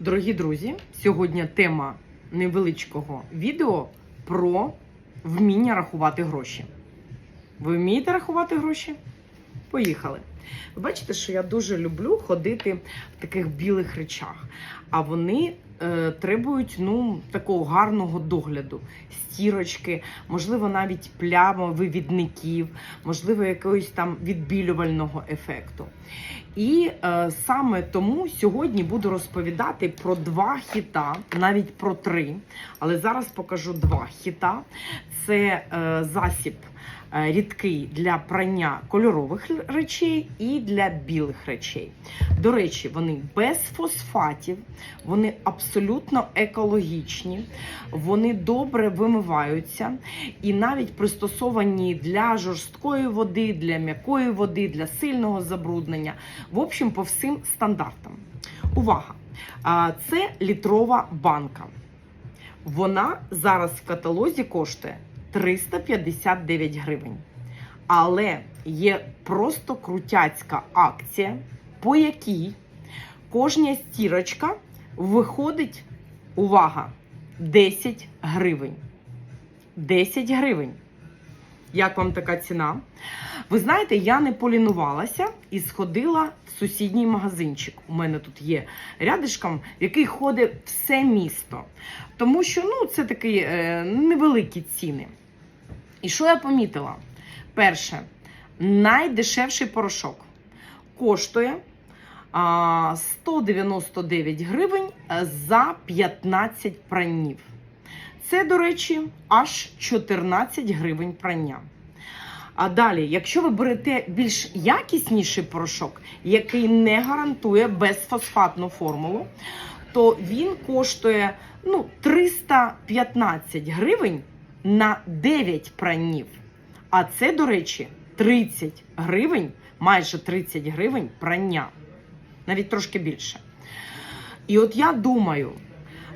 Дорогі друзі, сьогодні тема невеличкого відео про вміння рахувати гроші. Ви вмієте рахувати гроші? Поїхали. Ви бачите, що я дуже люблю ходити в таких білих речах, а вони е, требують ну, такого гарного догляду, стірочки, можливо, навіть плями вивідників, можливо, якогось там відбілювального ефекту. І е, саме тому сьогодні буду розповідати про два хіта, навіть про три. Але зараз покажу два хіта. Це е, засіб рідкий для прання кольорових речей і для білих речей. До речі, вони без фосфатів, вони абсолютно екологічні, вони добре вимиваються і навіть пристосовані для жорсткої води, для м'якої води, для сильного забруднення. В общем, по всім стандартам. Увага! Це літрова банка. Вона зараз в каталозі коштує 359 гривень. Але є просто крутяцька акція, по якій кожна стірочка виходить, увага, 10 гривень. 10 гривень. Як вам така ціна? Ви знаєте, я не полінувалася і сходила в сусідній магазинчик. У мене тут є рядишком, який ходить все місто. Тому що ну, це такі е, невеликі ціни. І що я помітила? Перше, найдешевший порошок коштує 199 гривень е, за 15 пранів. Це, до речі, аж 14 гривень прання. А далі, якщо ви берете більш якісніший порошок, який не гарантує безфосфатну формулу, то він коштує ну, 315 гривень на 9 пранів. А це, до речі, 30 гривень, майже 30 гривень прання. Навіть трошки більше. І от я думаю,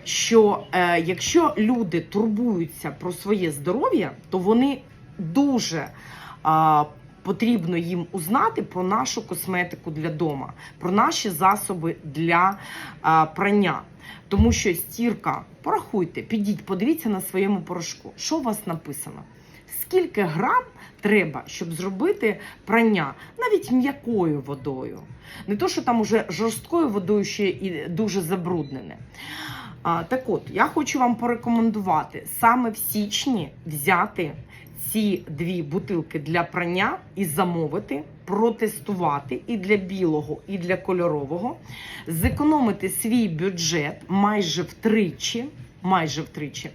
що е, якщо люди турбуються про своє здоров'я, то вони дуже а, потрібно їм узнати про нашу косметику для дома, про наші засоби для а, прання. Тому що стірка, порахуйте, підіть, подивіться на своєму порошку, що у вас написано. Скільки грам треба, щоб зробити прання навіть м'якою водою. Не то, що там уже жорсткою водою ще і дуже забруднене. А, так от, я хочу вам порекомендувати саме в січні взяти ці дві бутилки для прання і замовити, протестувати і для білого, і для кольорового, зекономити свій бюджет майже втричі. Майже втричі.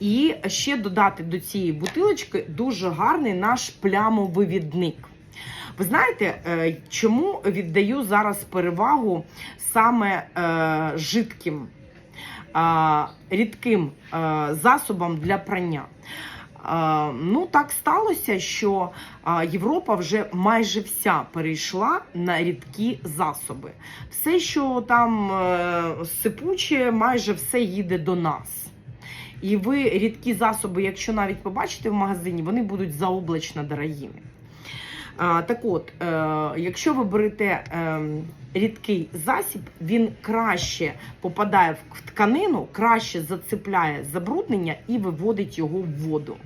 І ще додати до цієї бутилочки дуже гарний наш плямовивідник. Ви знаєте, е, чому віддаю зараз перевагу саме е, жидким, рідким е, засобам для прання? Ну, так сталося, що Європа вже майже вся перейшла на рідкі засоби. Все, що там е, сипуче, майже все їде до нас. І ви рідкі засоби, якщо навіть побачите в магазині, вони будуть заоблачно дорогими. Так от, е, якщо ви берете е, рідкий засіб, він краще попадає в тканину, краще зацепляє забруднення і виводить його в воду.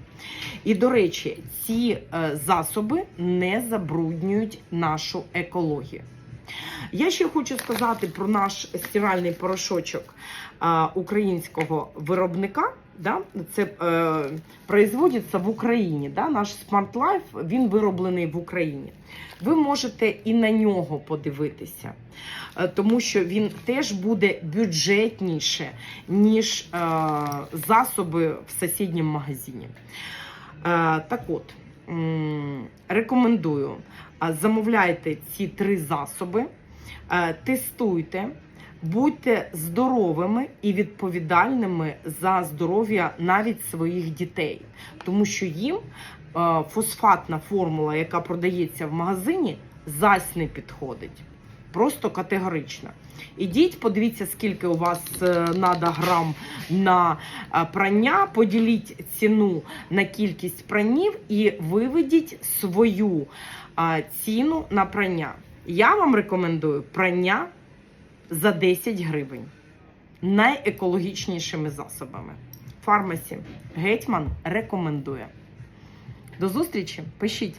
І, до речі, ці е, засоби не забруднюють нашу екологію. Я ще хочу сказати про наш стиральний порошочок українського виробника. Да? Це е, производиться в Україні. Да? Наш Smart Life він вироблений в Україні. Ви можете і на нього подивитися, е, тому що він теж буде бюджетніше, ніж е, засоби в сусідньому магазині. Е, так от, м, рекомендую, е, замовляйте ці три засоби. Е, тестуйте, будьте здоровими і відповідальними за здоров'я навіть своїх дітей, тому що їм е, фосфатна формула, яка продається в магазині, зась не підходить. Просто категорично. Ідіть, подивіться, скільки у вас треба грам на е, прання, поділіть ціну на кількість пранів і виведіть свою е, ціну на прання. Я вам рекомендую прання за 10 гривень. найекологічнішими засобами. Фармасі Гетьман рекомендує. До зустрічі! Пишіть.